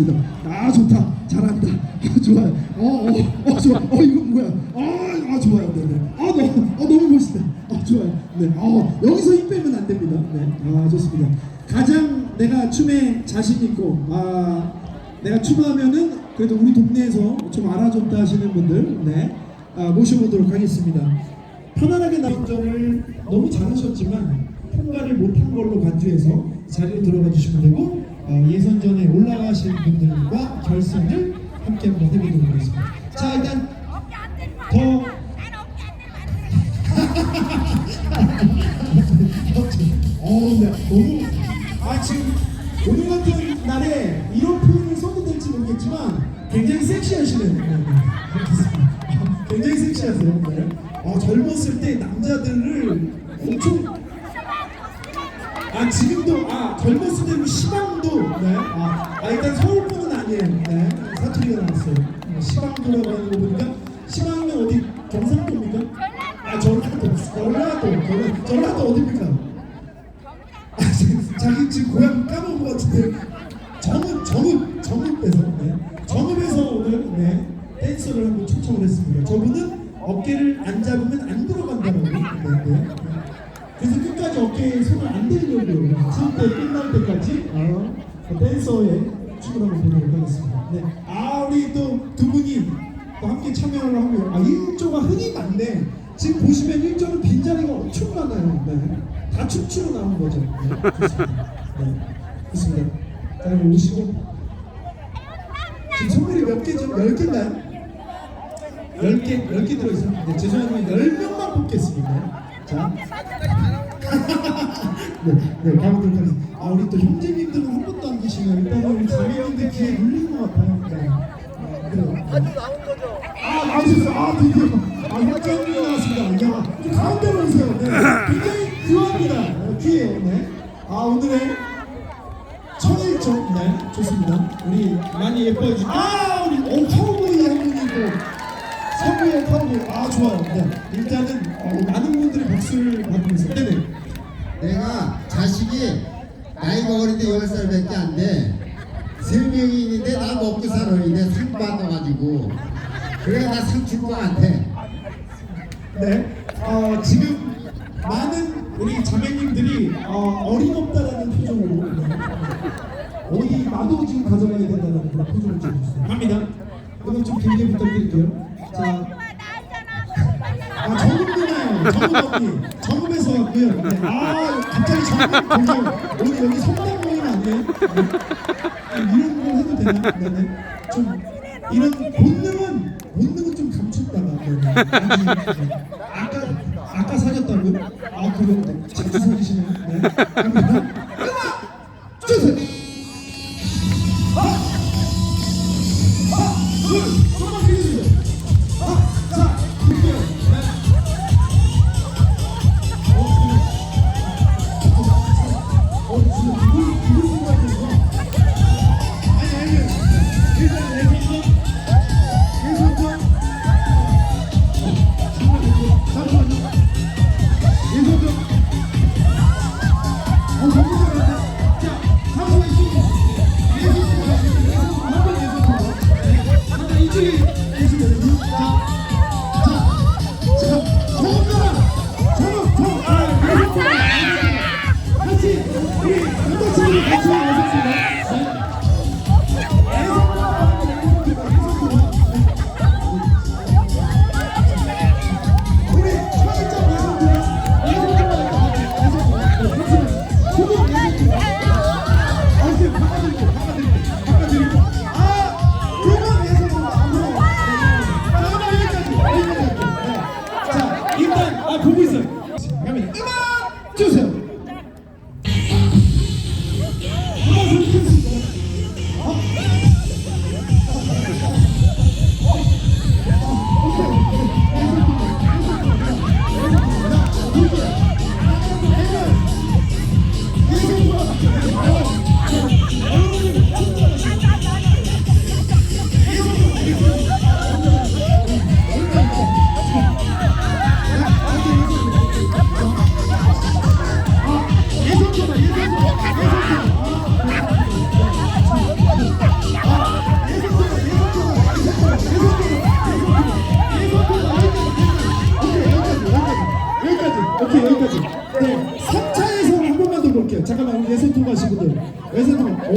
알겠습니다. 아 좋다, 잘한다, 아, 좋아요. 어, 어, 어, 좋아. 어, 이거 뭐야? 아, 아 좋아요. 네, 네. 아, 너무, 어, 너무 멋있다. 아, 좋아요. 네, 어, 여기서 힘 빼면 안 됩니다. 네, 아, 좋습니다. 가장 내가 춤에 자신 있고, 아, 내가 춤하면은 그래도 우리 동네에서 좀 알아줬다 하시는 분들, 네, 아, 모셔보도록 하겠습니다. 편안하게 나운전을 너무 잘하셨지만 통과를 못한 걸로 간주해서 자리로 들어가 주시면 되고 어, 예선전에 올라가신 분들과 결선을 함께 한번 해보도록 하겠습니다. 자 일단 더 어, 네, 너무 아 지금 오늘 같은 날에 이런 표현을 써도 될지 모르겠지만 굉장히 섹시하시네요. 네, 네. 굉장히 섹시하세요. 네. 어, 젊었을 때 남자들을 엄청 아 지금도 아 젊었을 때는 시방도 네. 아, 아 일단 서울 분은 아니에요. 네. 사투리가 나왔어요. 어, 시방도라고 하는 거 보니까 시방은 어디 경상도입니까? 아 전라도 전라도 전라도, 전라도 어디입니까? 아, 자- 자기 지금 고향 까먹은 것 같은데 정읍 정읍 정읍에서 네. 정읍에서 오늘 네 댄서를 한번 초청을 했습니다. 저분은 어깨를 안 잡으면 안 들어간다고 네, 네. 그래서 끝까지 어깨에 손을 안 어, 그 댄서의 춤을 한번 보도록 하겠습니다. 네. 아 우리 또 두 분이 또 함께 참여를 하고요. 아 일조가 흔히 많네. 지금 보시면 일조는 빈자리가 엄청 많아요. 네. 다 춤추러 나온 거죠. 네. 좋습니다. 네. 자 그럼 오시고 지금 선물이 몇 개죠? 열 개인가요? 열 개, 열개 들어있어요. 네, 죄송합니다. 열 명만 뽑겠습니다. 자. 네, 네, 가보도록 하겠습니다. 아, 우리 또 형제님들은 한 번 계시네요. 일단은 우리 자매님들 귀에 눌린 것 같아요. 네. 아, 그래요. 아, 나오셨어요. 아, 드디어. 아, 형제님 나왔습니다. 야, 좀 가운데로 오세요. 네. 굉장히 귀합니다. 어, 귀해요. 네. 아, 오늘의 천일점. 네, 좋습니다. 우리 많이 예뻐해 주시고. 아, 우리, 오, 카우보이 한 분이 또. 서구의 카우보이. 아, 좋아요. 네. 일단은, 어, 많은 분들이 박수를 받고 있어요. 네네. 내가 자식이 나이가 어린데 10살밖에 안 돼. 세 명이 있는데 나 먹고 살아. 이내 상 받아가지고. 그래 나상줄것 같아. 네. 어, 지금 많은 우리 자매님들이 어, 어림없다라는 표정으로 네. 어디 나도 지금 가져가야 된다는 그런 표정을 지어주셨어요. 갑니다. 그럼 좀 길게 부탁드릴게요. 자, 아 누나요. 정읍 언니. 정읍에서 왔고요. 네. 아 갑자기 정읍 공정. 오늘 여기 성당 모임 아니에요? 네. 이런 거 해도 되나? 네네. 좀 이런 본능은 본능은 좀 감췄다가 네. 아까 아까 사셨다고요? 아 네. 자주 사주시네요. 네.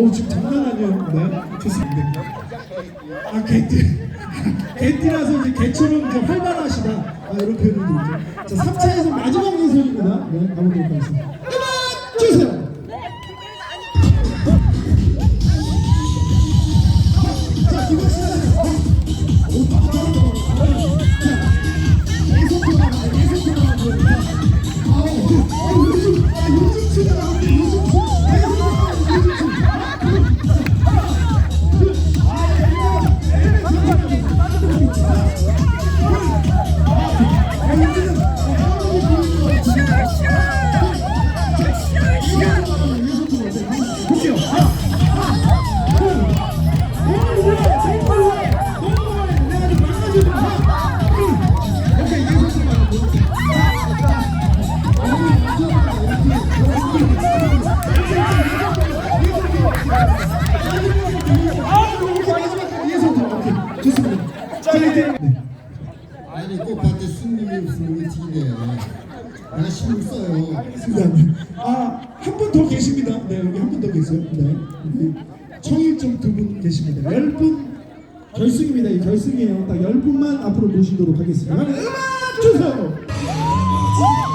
네, 좋습니다. 아, 개띠. 개띠라서 이제 개처럼 이제 활발하시다. 아, 이런 표현도 있죠. 자, 3차에서 마지막 예선입니다. 네, 가보도록 하겠습니다. 음악 주세요. 자, 이 볼게 내가 신경 써요. 알겠습니다. 아, 한 분 더 계십니다. 네, 여기 한 분 더 계세요. 네. 여기 청일점 두 분 계십니다. 열 분 결승입니다. 이 결승이에요. 딱 열 분만 앞으로 모시도록 하겠습니다. 그러면 음악 주세요.